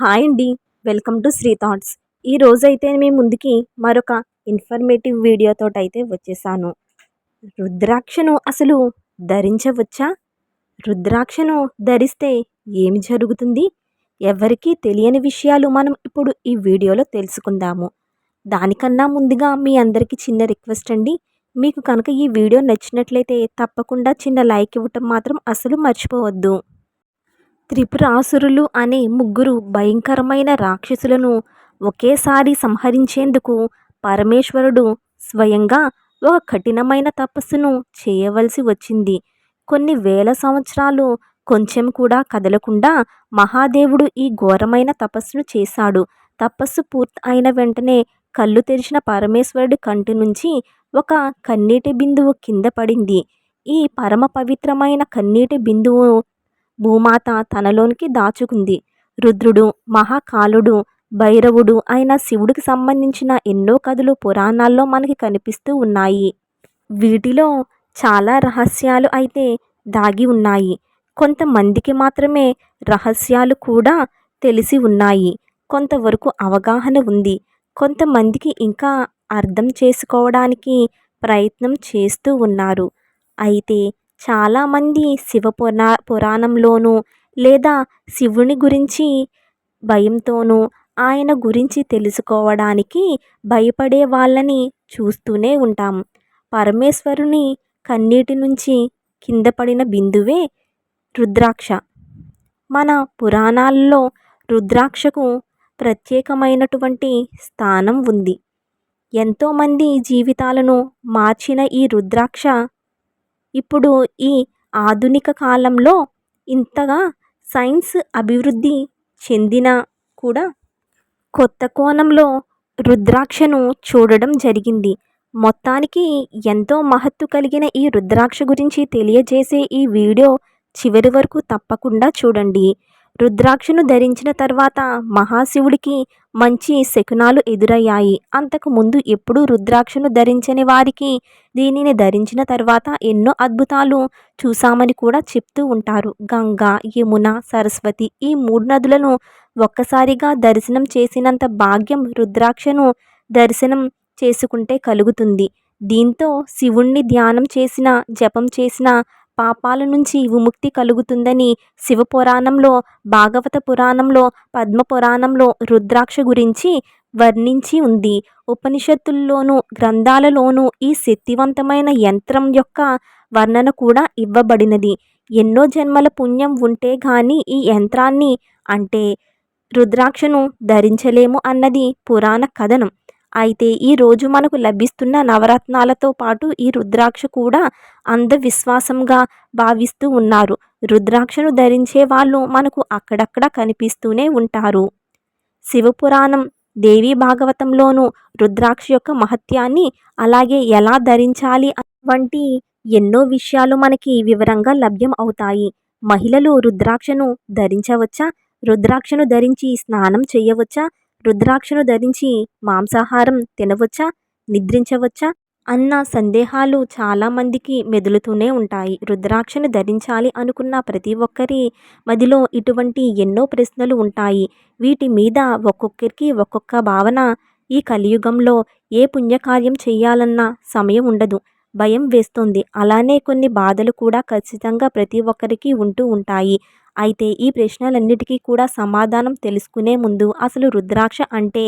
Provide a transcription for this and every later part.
Hi అండి. Welcome to Sri thoughts. ఈ రోజైతే మీ ముందుకి మరొక ఇన్ఫర్మేటివ్ వీడియోతో అయితే వచ్చేసాను. రుద్రాక్షను అసలు ధరించవచ్చా? రుద్రాక్షను ధరిస్తే ఏమి జరుగుతుంది? ఎవరికీ తెలియని విషయాలు మనం ఇప్పుడు ఈ వీడియోలో తెలుసుకుందాము. దానికన్నా ముందుగా మీ అందరికీ చిన్న రిక్వెస్ట్ అండి. మీకు కనుక ఈ వీడియో నచ్చినట్లయితే తప్పకుండా చిన్న లైక్ ఇవ్వటం మాత్రం అసలు మర్చిపోవద్దు. త్రిపురాసురులు అనే ముగ్గురు భయంకరమైన రాక్షసులను ఒకేసారి సంహరించేందుకు పరమేశ్వరుడు స్వయంగా ఒక కఠినమైన తపస్సును చేయవలసి వచ్చింది. కొన్ని వేల సంవత్సరాలు కొంచెం కూడా కదలకుండా మహాదేవుడు ఈ ఘోరమైన తపస్సును చేశాడు. తపస్సు పూర్తి అయిన వెంటనే కళ్ళు తెరిచిన పరమేశ్వరుడి కంటి నుంచి ఒక కన్నీటి బిందువు కింద పడింది. ఈ పరమ పవిత్రమైన కన్నీటి బిందువు భూమాత తనలోనికి దాచుకుంది. రుద్రుడు మహాకాలుడు భైరవుడు అయిన శివుడికి సంబంధించిన ఎన్నో కథలు పురాణాల్లో మనకి కనిపిస్తూ ఉన్నాయి. వీటిలో చాలా రహస్యాలు అయితే దాగి ఉన్నాయి. కొంతమందికి మాత్రమే రహస్యాలు కూడా తెలిసి ఉన్నాయి. కొంతవరకు అవగాహన ఉంది. కొంతమందికి ఇంకా అర్థం చేసుకోవడానికి ప్రయత్నం చేస్తూ ఉన్నారు. అయితే చాలామంది శివ పురా పురాణంలోనూ లేదా శివుని గురించి భయంతోనూ ఆయన గురించి తెలుసుకోవడానికి భయపడే వాళ్ళని చూస్తూనే ఉంటాం. పరమేశ్వరుని కన్నీటి నుంచి కింద పడిన బిందువే రుద్రాక్ష. మన పురాణాల్లో రుద్రాక్షకు ప్రత్యేకమైనటువంటి స్థానం ఉంది. ఎంతోమంది జీవితాలను మార్చిన ఈ రుద్రాక్ష ఇప్పుడు ఈ ఆధునిక కాలంలో ఇంతగా సైన్స్ అభివృద్ధి చెందినా కూడా కొత్త కోణంలో రుద్రాక్షను చూడడం జరిగింది. మొత్తానికి ఎంతో మహత్తు కలిగిన ఈ రుద్రాక్ష గురించి తెలియజేసే ఈ వీడియో చివరి వరకు తప్పకుండా చూడండి. రుద్రాక్షను ధరించిన తర్వాత మహాశివుడికి మంచి శకునాలు ఎదురయ్యాయి. అంతకు ముందు ఎప్పుడూ రుద్రాక్షను ధరించని వారికి దీనిని ధరించిన తర్వాత ఎన్నో అద్భుతాలు చూశామని కూడా చెప్తూ ఉంటారు. గంగా యమున సరస్వతి ఈ మూడు నదులను ఒక్కసారిగా దర్శనం చేసినంత భాగ్యం రుద్రాక్షను దర్శనం చేసుకుంటే కలుగుతుంది. దీంతో శివుణ్ణి ధ్యానం చేసిన జపం చేసిన పాపాల నుంచి విముక్తి కలుగుతుందని శివపురాణంలో భాగవత పురాణంలో పద్మ పురాణంలో రుద్రాక్ష గురించి వర్ణించి ఉంది. ఉపనిషత్తుల్లోనూ గ్రంథాలలోనూ ఈ శక్తివంతమైన యంత్రం యొక్క వర్ణన కూడా ఇవ్వబడినది. ఎన్నో జన్మల పుణ్యం ఉంటే గాని ఈ యంత్రాన్ని అంటే రుద్రాక్షను ధరించలేము అన్నది పురాణ కథనం. అయితే ఈరోజు మనకు లభిస్తున్న నవరత్నాలతో పాటు ఈ రుద్రాక్ష కూడా అంధవిశ్వాసంగా భావిస్తూ ఉన్నారు. రుద్రాక్షను ధరించే వాళ్ళు మనకు అక్కడక్కడ కనిపిస్తూనే ఉంటారు. శివపురాణం దేవీ భాగవతంలోనూ రుద్రాక్ష యొక్క మహత్యాన్ని అలాగే ఎలా ధరించాలి వంటి ఎన్నో విషయాలు మనకి వివరంగా లభ్యం అవుతాయి. మహిళలు రుద్రాక్షను ధరించవచ్చా? రుద్రాక్షను ధరించి స్నానం చేయవచ్చా? రుద్రాక్షను ధరించి మాంసాహారం తినవచ్చా? నిద్రించవచ్చా? అన్న సందేహాలు చాలామందికి మెదులుతూనే ఉంటాయి. రుద్రాక్షను ధరించాలి అనుకున్న ప్రతి ఒక్కరి మదిలో ఇటువంటి ఎన్నో ప్రశ్నలు ఉంటాయి. వీటి మీద ఒక్కొక్కరికి ఒక్కొక్క భావన. ఈ కలియుగంలో ఏ పుణ్యకార్యం చేయాలన్నా సమయం ఉండదు. భయం వేస్తుంది. అలానే కొన్ని బాధలు కూడా ఖచ్చితంగా ప్రతి ఒక్కరికి ఉంటూ ఉంటాయి. అయితే ఈ ప్రశ్నలన్నిటికీ కూడా సమాధానం తెలుసుకునే ముందు అసలు రుద్రాక్ష అంటే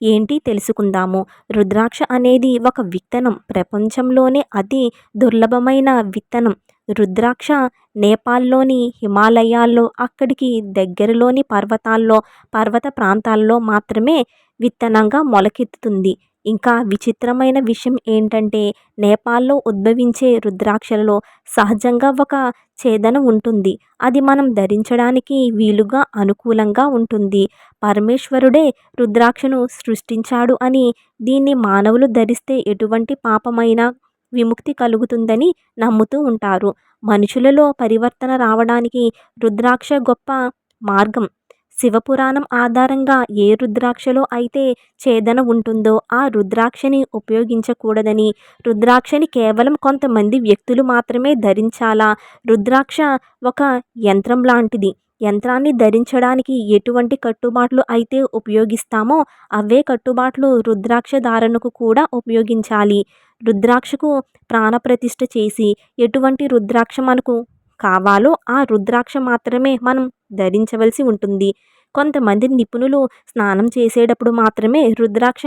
ఏంటి తెలుసుకుందాము. రుద్రాక్ష అనేది ఒక విత్తనం. ప్రపంచంలోనే అతి దుర్లభమైన విత్తనం. రుద్రాక్ష నేపాల్లోని హిమాలయాల్లో అక్కడికి దగ్గరలోని పర్వతాల్లో పర్వత ప్రాంతాల్లో మాత్రమే విత్తనంగా మొలకెత్తుతుంది. ఇంకా విచిత్రమైన విషయం ఏంటంటే నేపాల్లో ఉద్భవించే రుద్రాక్షలలో సహజంగా ఒక ఛేదన ఉంటుంది. అది మనం ధరించడానికి వీలుగా అనుకూలంగా ఉంటుంది. పరమేశ్వరుడే రుద్రాక్షను సృష్టించాడు అని దీన్ని మానవులు ధరిస్తే ఎటువంటి పాపమైన విముక్తి కలుగుతుందని నమ్ముతూ ఉంటారు. మనుషులలో పరివర్తన రావడానికి రుద్రాక్ష గొప్ప మార్గం. శివపురాణం ఆధారంగా ఏ రుద్రాక్షలో అయితే ఛేదన ఉంటుందో ఆ రుద్రాక్షని ఉపయోగించకూడదని. రుద్రాక్షని కేవలం కొంతమంది వ్యక్తులు మాత్రమే ధరించాలా? రుద్రాక్ష ఒక యంత్రం లాంటిది. యంత్రాన్ని ధరించడానికి ఎటువంటి కట్టుబాట్లు అయితే ఉపయోగిస్తామో అవే కట్టుబాట్లు రుద్రాక్ష ధారణకు కూడా ఉపయోగించాలి. రుద్రాక్షకు ప్రాణప్రతిష్ఠ చేసి ఎటువంటి రుద్రాక్ష మనకు కావాలో ఆ రుద్రాక్ష మాత్రమే మనం ధరించవలసి ఉంటుంది. కొంతమంది నిపుణులు స్నానం చేసేటప్పుడు మాత్రమే రుద్రాక్ష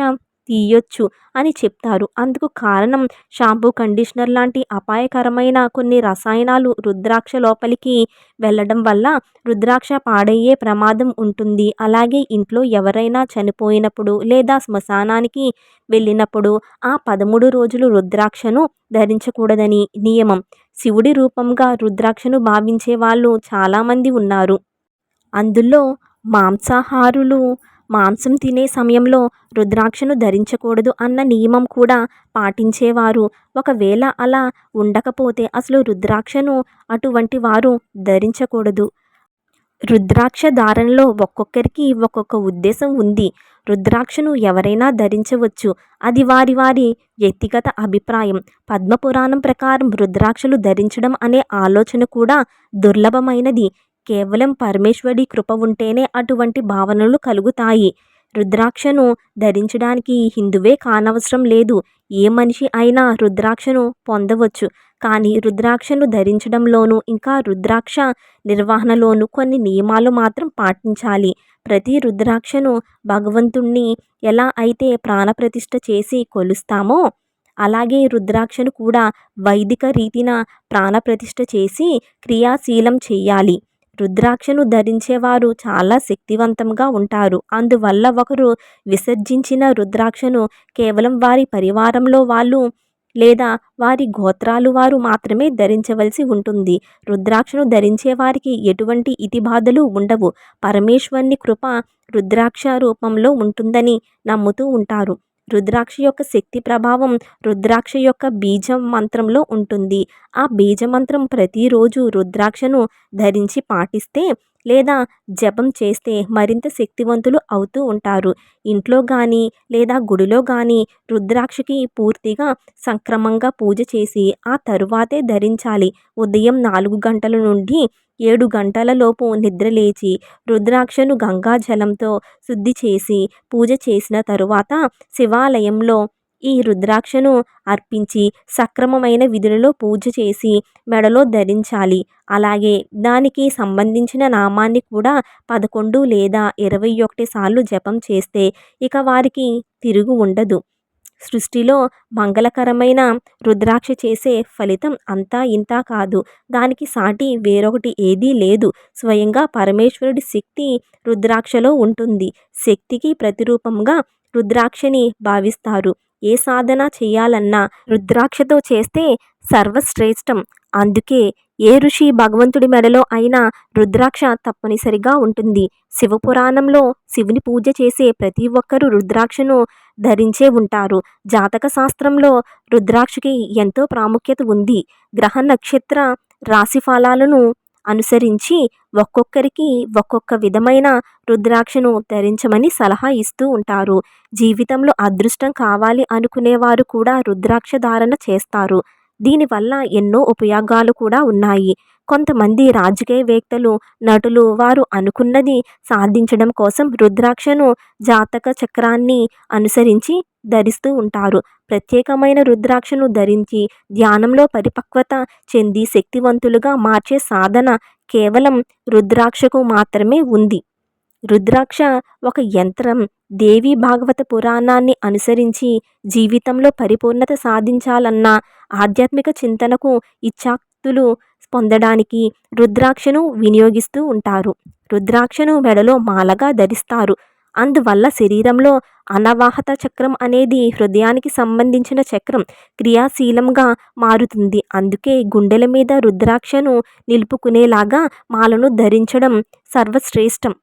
తీయొచ్చు అని చెప్తారు. అందుకు కారణం షాంపూ కండిషనర్ లాంటి అపాయకరమైన కొన్ని రసాయనాలు రుద్రాక్ష లోపలికి వెళ్ళడం వల్ల రుద్రాక్ష పాడయ్యే ప్రమాదం ఉంటుంది. అలాగే ఇంట్లో ఎవరైనా చనిపోయినప్పుడు లేదా శ్మశానానికి వెళ్ళినప్పుడు ఆ పదమూడు రోజులు రుద్రాక్షను ధరించకూడదని నియమం. శివుడి రూపంగా రుద్రాక్షను భావించే వాళ్ళు చాలామంది ఉన్నారు. అందులో మాంసాహారులు మాంసం తినే సమయంలో రుద్రాక్షను ధరించకూడదు అన్న నియమం కూడా పాటించేవారు. ఒకవేళ అలా ఉండకపోతే అసలు రుద్రాక్షను అటువంటి వారు ధరించకూడదు. రుద్రాక్ష ధారణలో ఒక్కొక్కరికి ఒక్కొక్క ఉద్దేశం ఉంది. రుద్రాక్షను ఎవరైనా ధరించవచ్చు. అది వారి వారి వ్యక్తిగత అభిప్రాయం. పద్మపురాణం ప్రకారం రుద్రాక్షలు ధరించడం అనే ఆలోచన కూడా దుర్లభమైనది. కేవలం పరమేశ్వరి కృప ఉంటేనే అటువంటి భావనలు కలుగుతాయి. రుద్రాక్షను ధరించడానికి హిందువే కానవసరం లేదు. ఏ మనిషి అయినా రుద్రాక్షను పొందవచ్చు. కానీ రుద్రాక్షను ధరించడంలోనూ ఇంకా రుద్రాక్ష నిర్వహణలోనూ కొన్ని నియమాలు మాత్రం పాటించాలి. ప్రతి రుద్రాక్షను భగవంతుణ్ణి ఎలా అయితే ప్రాణప్రతిష్ఠ చేసి కొలుస్తామో అలాగే రుద్రాక్షను కూడా వైదిక రీతిన ప్రాణప్రతిష్ఠ చేసి క్రియాశీలం చేయాలి. రుద్రాక్షను ధరించేవారు చాలా శక్తివంతంగా ఉంటారు. అందువల్ల ఒకరు విసర్జించిన రుద్రాక్షను కేవలం వారి పరివారంలో వాళ్ళు లేదా వారి గోత్రాలు వారు మాత్రమే ధరించవలసి ఉంటుంది. రుద్రాక్షను ధరించే వారికి ఎటువంటి ఇతిబాధలు ఉండవు. పరమేశ్వరుని కృప రుద్రాక్ష రూపంలో ఉంటుందని నమ్ముతూ ఉంటారు. రుద్రాక్ష యొక్క శక్తి ప్రభావం రుద్రాక్ష యొక్క బీజం మంత్రంలో ఉంటుంది. ఆ బీజ మంత్రం ప్రతిరోజు రుద్రాక్షను ధరించి పాటిస్తే లేదా జపం చేస్తే మరింత శక్తివంతులు అవుతూ ఉంటారు. ఇంట్లో కానీ లేదా గుడిలో కానీ రుద్రాక్షకి పూర్తిగా సంక్రమంగా పూజ చేసి ఆ తరువాతే ధరించాలి. ఉదయం నాలుగు గంటల నుండి ఏడు గంటల లోపు నిద్రలేచి రుద్రాక్షను గంగాజలంతో శుద్ధి చేసి పూజ చేసిన తరువాత శివాలయంలో ఈ రుద్రాక్షను అర్పించి సక్రమమైన విధులలో పూజ చేసి మెడలో ధరించాలి. అలాగే దానికి సంబంధించిన నామాన్ని కూడా పదకొండు లేదా ఇరవై ఒకటి సార్లు జపం చేస్తే ఇక వారికి తిరుగు ఉండదు. సృష్టిలో మంగళకరమైన రుద్రాక్ష చేసే ఫలితం అంతా ఇంతా కాదు. దానికి సాటి వేరొకటి ఏదీ లేదు. స్వయంగా పరమేశ్వరుడి శక్తి రుద్రాక్షలో ఉంటుంది. శక్తికి ప్రతిరూపంగా రుద్రాక్షని భావిస్తారు. ఏ సాధన చేయాలన్నా రుద్రాక్షతో చేస్తే సర్వశ్రేష్టం. అందుకే ఏ ఋషి భగవంతుడి మెడలో అయినా రుద్రాక్ష తప్పనిసరిగా ఉంటుంది. శివపురాణంలో శివుని పూజ చేసే ప్రతి ఒక్కరూ రుద్రాక్షను ధరించే ఉంటారు. జాతక శాస్త్రంలో రుద్రాక్షకి ఎంతో ప్రాముఖ్యత ఉంది. గ్రహ నక్షత్ర రాశి ఫలాలను అనుసరించి ఒక్కొక్కరికి ఒక్కొక్క విధమైన రుద్రాక్షను ధరించమని సలహా ఇస్తూ ఉంటారు. జీవితంలో అదృష్టం కావాలి అనుకునేవారు కూడా రుద్రాక్ష ధారణ చేస్తారు. దీనివల్ల ఎన్నో ఉపయోగాలు కూడా ఉన్నాయి. కొంతమంది రాజకీయవేత్తలు నటులు వారు అనుకున్నది సాధించడం కోసం రుద్రాక్షను జాతక చక్రాన్ని అనుసరించి ధరిస్తూ ఉంటారు. ప్రత్యేకమైన రుద్రాక్షను ధరించి ధ్యానంలో పరిపక్వత చెంది శక్తివంతులుగా మార్చే సాధన కేవలం రుద్రాక్షకు మాత్రమే ఉంది. రుద్రాక్ష ఒక యంత్రం. దేవి భాగవత పురాణాన్ని అనుసరించి జీవితంలో పరిపూర్ణత సాధించాలన్న ఆధ్యాత్మిక చింతనకు ఇచ్ఛాక్తులు పొందడానికి రుద్రాక్షను వినియోగిస్తూ ఉంటారు. రుద్రాక్షను మెడలో మాలగా ధరిస్తారు. అందువల్ల శరీరంలో అనవాహత చక్రం అనేది హృదయానికి సంబంధించిన చక్రం క్రియాశీలంగా మారుతుంది. అందుకే గుండెల మీద రుద్రాక్షను నిలుపుకునేలాగా మాలను ధరించడం సర్వశ్రేష్టం.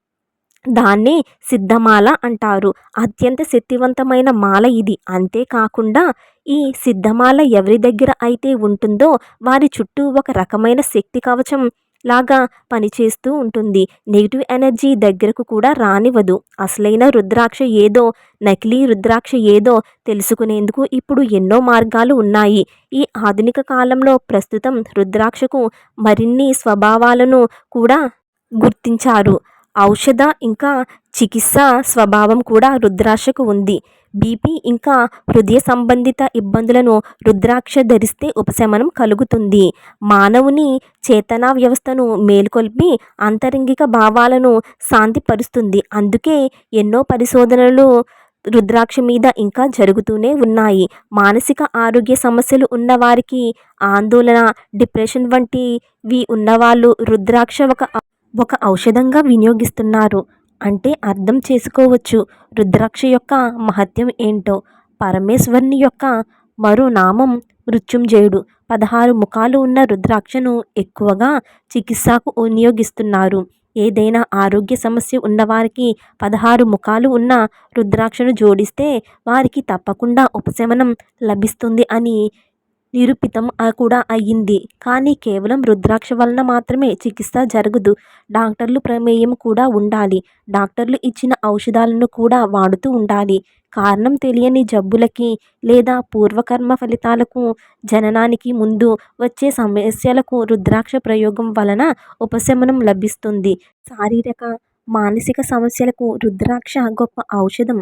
దాన్నే సిద్ధమాల అంటారు. అత్యంత శక్తివంతమైన మాల ఇది. అంతేకాకుండా ఈ సిద్ధమాల ఎవరి దగ్గర అయితే ఉంటుందో వారి చుట్టూ ఒక రకమైన శక్తి కవచం లాగా పనిచేస్తూ ఉంటుంది. నెగిటివ్ ఎనర్జీ దగ్గరకు కూడా రానివ్వదు. అసలైన రుద్రాక్ష ఏదో నకిలీ రుద్రాక్ష ఏదో తెలుసుకునేందుకు ఇప్పుడు ఎన్నో మార్గాలు ఉన్నాయి. ఈ ఆధునిక కాలంలో ప్రస్తుతం రుద్రాక్షకు మరిన్ని స్వభావాలను కూడా గుర్తించారు. ఔషధ ఇంకా చికిత్స స్వభావం కూడా రుద్రాక్షకు ఉంది. బీపీ ఇంకా హృదయ సంబంధిత ఇబ్బందులను రుద్రాక్ష ధరిస్తే ఉపశమనం కలుగుతుంది. మానవుని చేతనా వ్యవస్థను మేల్కొల్పి అంతరంగిక భావాలను శాంతిపరుస్తుంది. అందుకే ఎన్నో పరిశోధనలు రుద్రాక్ష మీద ఇంకా జరుగుతూనే ఉన్నాయి. మానసిక ఆరోగ్య సమస్యలు ఉన్నవారికి ఆందోళన డిప్రెషన్ వంటివి ఉన్నవాళ్ళు రుద్రాక్ష ఒక ఒక ఔషధంగా వినియోగిస్తున్నారు. అంటే అర్థం చేసుకోవచ్చు. రుద్రాక్ష యొక్క మహత్యం ఏంటో. పరమేశ్వరుని యొక్క మరో నామం మృత్యుంజయుడు. పదహారు ముఖాలు ఉన్న రుద్రాక్షను ఎక్కువగా చికిత్సకు వినియోగిస్తున్నారు. ఏదైనా ఆరోగ్య సమస్య ఉన్నవారికి పదహారు ముఖాలు ఉన్న రుద్రాక్షను జోడిస్తే వారికి తప్పకుండా ఉపశమనం లభిస్తుంది అని నిరూపితం కూడా అయ్యింది. కానీ కేవలం రుద్రాక్ష వలన మాత్రమే చికిత్స జరగదు. డాక్టర్లు ప్రమేయం కూడా ఉండాలి. డాక్టర్లు ఇచ్చిన ఔషధాలను కూడా వాడుతూ ఉండాలి. కారణం తెలియని జబ్బులకి లేదా పూర్వకర్మ ఫలితాలకు జననానికి ముందు వచ్చే సమస్యలకు రుద్రాక్ష ప్రయోగం వలన ఉపశమనం లభిస్తుంది. శారీరక మానసిక సమస్యలకు రుద్రాక్ష గొప్ప ఔషధం.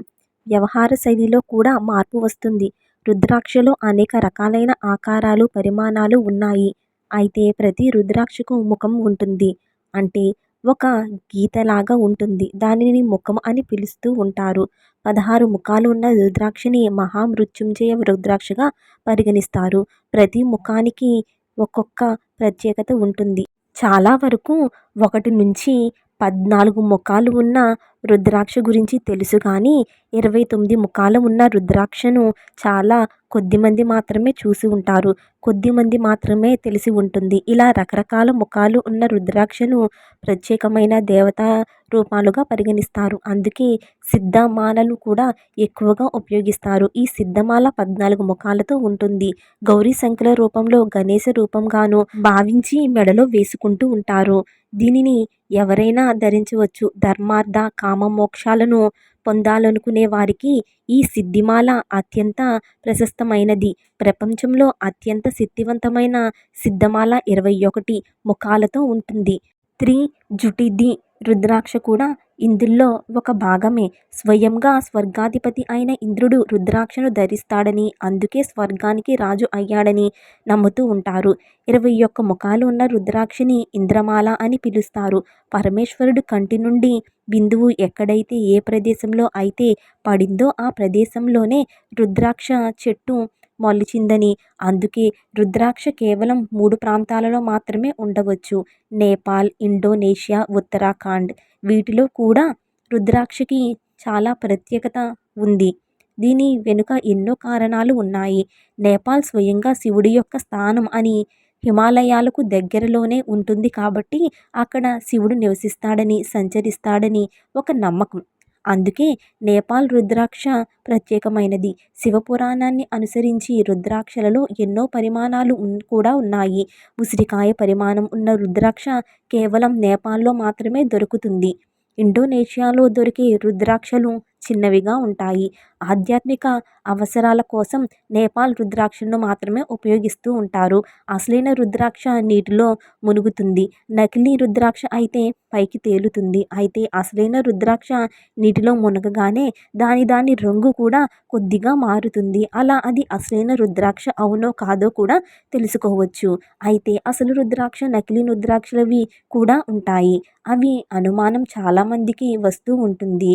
వ్యవహార శైలిలో కూడా మార్పు వస్తుంది. రుద్రాక్షలో అనేక రకాలైన ఆకారాలు పరిమాణాలు ఉన్నాయి. అయితే ప్రతి రుద్రాక్షకు ముఖం ఉంటుంది. అంటే ఒక గీతలాగా ఉంటుంది. దానిని ముఖం అని పిలుస్తూ ఉంటారు. పదహారు ముఖాలు ఉన్న రుద్రాక్షని మహామృత్యుంజయ రుద్రాక్షగా పరిగణిస్తారు. ప్రతి ముఖానికి ఒక్కొక్క ప్రత్యేకత ఉంటుంది. చాలా వరకు ఒకటి నుంచి పద్నాలుగు ముఖాలు ఉన్న రుద్రాక్ష గురించి తెలుసు కానీ ఇరవై తొమ్మిది ముఖాలు ఉన్న రుద్రాక్షను చాలా కొద్దిమంది మాత్రమే చూసి ఉంటారు. కొద్దిమంది మాత్రమే తెలిసి ఉంటుంది. ఇలా రకరకాల ముఖాలు ఉన్న రుద్రాక్షను ప్రత్యేకమైన దేవతా రూపాలుగా పరిగణిస్తారు. అందుకే సిద్ధమాలలు కూడా ఎక్కువగా ఉపయోగిస్తారు. ఈ సిద్ధమాల పద్నాలుగు ముఖాలతో ఉంటుంది. గౌరీ సంఖ్యల రూపంలో గణేశ రూపంగాను భావించి మెడలో వేసుకుంటూ ఉంటారు. దీనిని ఎవరైనా ధరించవచ్చు. ధర్మార్థ కామ మోక్షాలను పొందాలనుకునే వారికి ఈ సిద్ధిమాల అత్యంత ప్రశస్తమైనది. ప్రపంచంలో అత్యంత శక్తివంతమైన సిద్ధమాల ఇరవై ఒకటి ముఖాలతో ఉంటుంది. త్రి జుటిది రుద్రాక్ష కూడా ఇందులో ఒక భాగమే. స్వయంగా స్వర్గాధిపతి అయిన ఇంద్రుడు రుద్రాక్షను ధరిస్తాడని అందుకే స్వర్గానికి రాజు అయ్యాడని నమ్ముతూ ఉంటారు. ఇరవై ఒక్క ముఖాలు ఉన్న రుద్రాక్షని ఇంద్రమాల అని పిలుస్తారు. పరమేశ్వరుడు కంటి నుండి బిందువు ఎక్కడైతే ఏ ప్రదేశంలో అయితే పడిందో ఆ ప్రదేశంలోనే రుద్రాక్ష చెట్టు మొలిచిందని. అందుకే రుద్రాక్ష కేవలం మూడు ప్రాంతాలలో మాత్రమే ఉండవచ్చు. నేపాల్ ఇండోనేషియా ఉత్తరాఖండ్. వీటిలో కూడా రుద్రాక్షకి చాలా ప్రత్యేకత ఉంది. దీని వెనుక ఎన్నో కారణాలు ఉన్నాయి. నేపాల్ స్వయంగా శివుడి యొక్క స్థానం అని హిమాలయాలకు దగ్గరలోనే ఉంటుంది కాబట్టి అక్కడ శివుడు నివసిస్తాడని సంచరిస్తాడని ఒక నమ్మకం. అందుకే నేపాల్ రుద్రాక్ష ప్రత్యేకమైనది. శివపురాణాన్ని అనుసరించి రుద్రాక్షలలో ఎన్నో పరిమాణాలు కూడా ఉన్నాయి. ఉసిరికాయ పరిమాణం ఉన్న రుద్రాక్ష కేవలం నేపాల్లో మాత్రమే దొరుకుతుంది. ఇండోనేషియాలో దొరికే రుద్రాక్షలు చిన్నవిగా ఉంటాయి. ఆధ్యాత్మిక అవసరాల కోసం నేపాల్ రుద్రాక్షను మాత్రమే ఉపయోగిస్తూ ఉంటారు. అసలైన రుద్రాక్ష నీటిలో మునుగుతుంది. నకిలీ రుద్రాక్ష అయితే పైకి తేలుతుంది. అయితే అసలైన రుద్రాక్ష నీటిలో మునగగానే దాని దాని రంగు కూడా కొద్దిగా మారుతుంది. అలా అది అసలైన రుద్రాక్ష అవునో కాదో కూడా తెలుసుకోవచ్చు. అయితే అసలు రుద్రాక్ష నకిలీ రుద్రాక్షలవి కూడా ఉంటాయి. అవి అనుమానం చాలామందికి వస్తూ ఉంటుంది.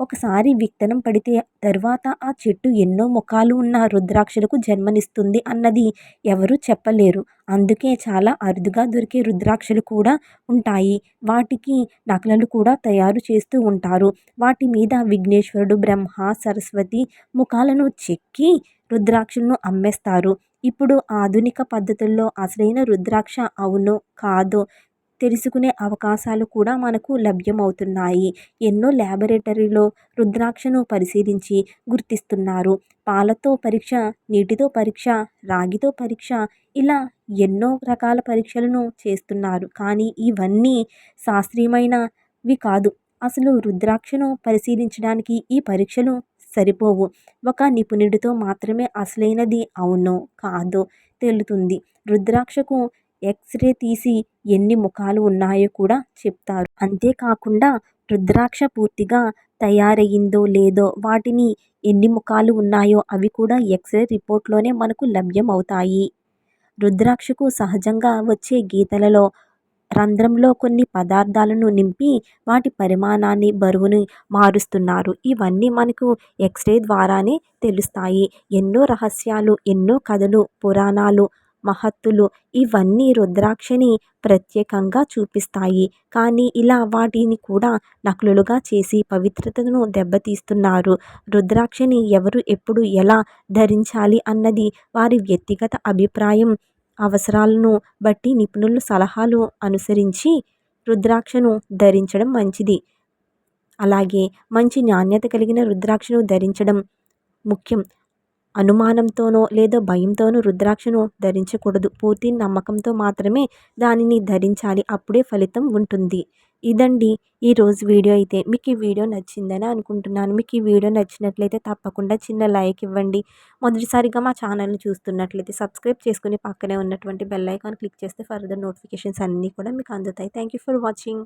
ఒకసారి విత్తనం పడితే తరువాత ఆ చెట్టు ఎన్నో ముఖాలు ఉన్న రుద్రాక్షలకు జన్మనిస్తుంది అన్నది ఎవరు చెప్పలేరు. అందుకే చాలా అరుదుగా దొరికే రుద్రాక్షలు కూడా ఉంటాయి. వాటికి నకలలు కూడా తయారు చేస్తూ ఉంటారు. వాటి మీద విఘ్నేశ్వరుడు బ్రహ్మ సరస్వతి ముఖాలను చెక్కి రుద్రాక్షలను అమ్మేస్తారు. ఇప్పుడు ఆధునిక పద్ధతుల్లో అసలైన రుద్రాక్ష అవునో కాదో తెలుసుకునే అవకాశాలు కూడా మనకు లభ్యమవుతున్నాయి. ఎన్నో ల్యాబొరేటరీలో రుద్రాక్షను పరిశీలించి గుర్తిస్తున్నారు. పాలతో పరీక్ష నీటితో పరీక్ష రాగితో పరీక్ష ఇలా ఎన్నో రకాల పరీక్షలను చేస్తున్నారు. కానీ ఇవన్నీ శాస్త్రీయమైనవి కాదు. అసలు రుద్రాక్షను పరిశీలించడానికి ఈ పరీక్షలు సరిపోవు. ఒక నిపుణుడితో మాత్రమే అసలైనది అవునో కాదో తేలుతుంది. రుద్రాక్షకు ఎక్స్రే తీసి ఎన్ని ముఖాలు ఉన్నాయో కూడా చెప్తారు. అంతేకాకుండా రుద్రాక్ష పూర్తిగా తయారయ్యిందో లేదో వాటిని ఎన్ని ముఖాలు ఉన్నాయో అవి కూడా ఎక్స్రే రిపోర్ట్లోనే మనకు లభ్యం అవుతాయి రుద్రాక్షకు సహజంగా వచ్చే గీతలలో రంధ్రంలో కొన్ని పదార్థాలను నింపి వాటి పరిమాణాన్ని బరువుని మారుస్తున్నారు. ఇవన్నీ మనకు ఎక్స్రే ద్వారానే తెలుస్తాయి. ఎన్నో రహస్యాలు ఎన్నో కథలు పురాణాలు మహత్తులు. ఇవన్నీ రుద్రాక్షని ప్రత్యేకంగా చూపిస్తాయి. కానీ ఇలా వాటిని కూడా నకలులుగా చేసి పవిత్రతను దెబ్బతీస్తున్నారు. రుద్రాక్షని ఎవరు ఎప్పుడు ఎలా ధరించాలి అన్నది వారి వ్యక్తిగత అభిప్రాయం అవసరాలను బట్టి నిపుణులు సలహాలు అనుసరించి రుద్రాక్షను ధరించడం మంచిది. అలాగే మంచి నాణ్యత కలిగిన రుద్రాక్షను ధరించడం ముఖ్యం. అనుమానంతోనో లేదా భయంతోనో రుద్రాక్షను ధరించకూడదు. పూర్తి నమ్మకంతో మాత్రమే దానిని ధరించాలి. అప్పుడే ఫలితం ఉంటుంది. ఇదండి ఈరోజు వీడియో అయితే. మీకు ఈ వీడియో నచ్చిందని అనుకుంటున్నాను. మీకు ఈ వీడియో నచ్చినట్లయితే తప్పకుండా చిన్న లైక్ ఇవ్వండి. మొదటిసారిగా మా ఛానల్ని చూస్తున్నట్లయితే సబ్స్క్రైబ్ చేసుకుని పక్కనే ఉన్నటువంటి బెల్ ఐకాన్ క్లిక్ చేస్తే ఫర్దర్ నోటిఫికేషన్స్ అన్నీ కూడా మీకు అందుతాయి. Thank you for watching.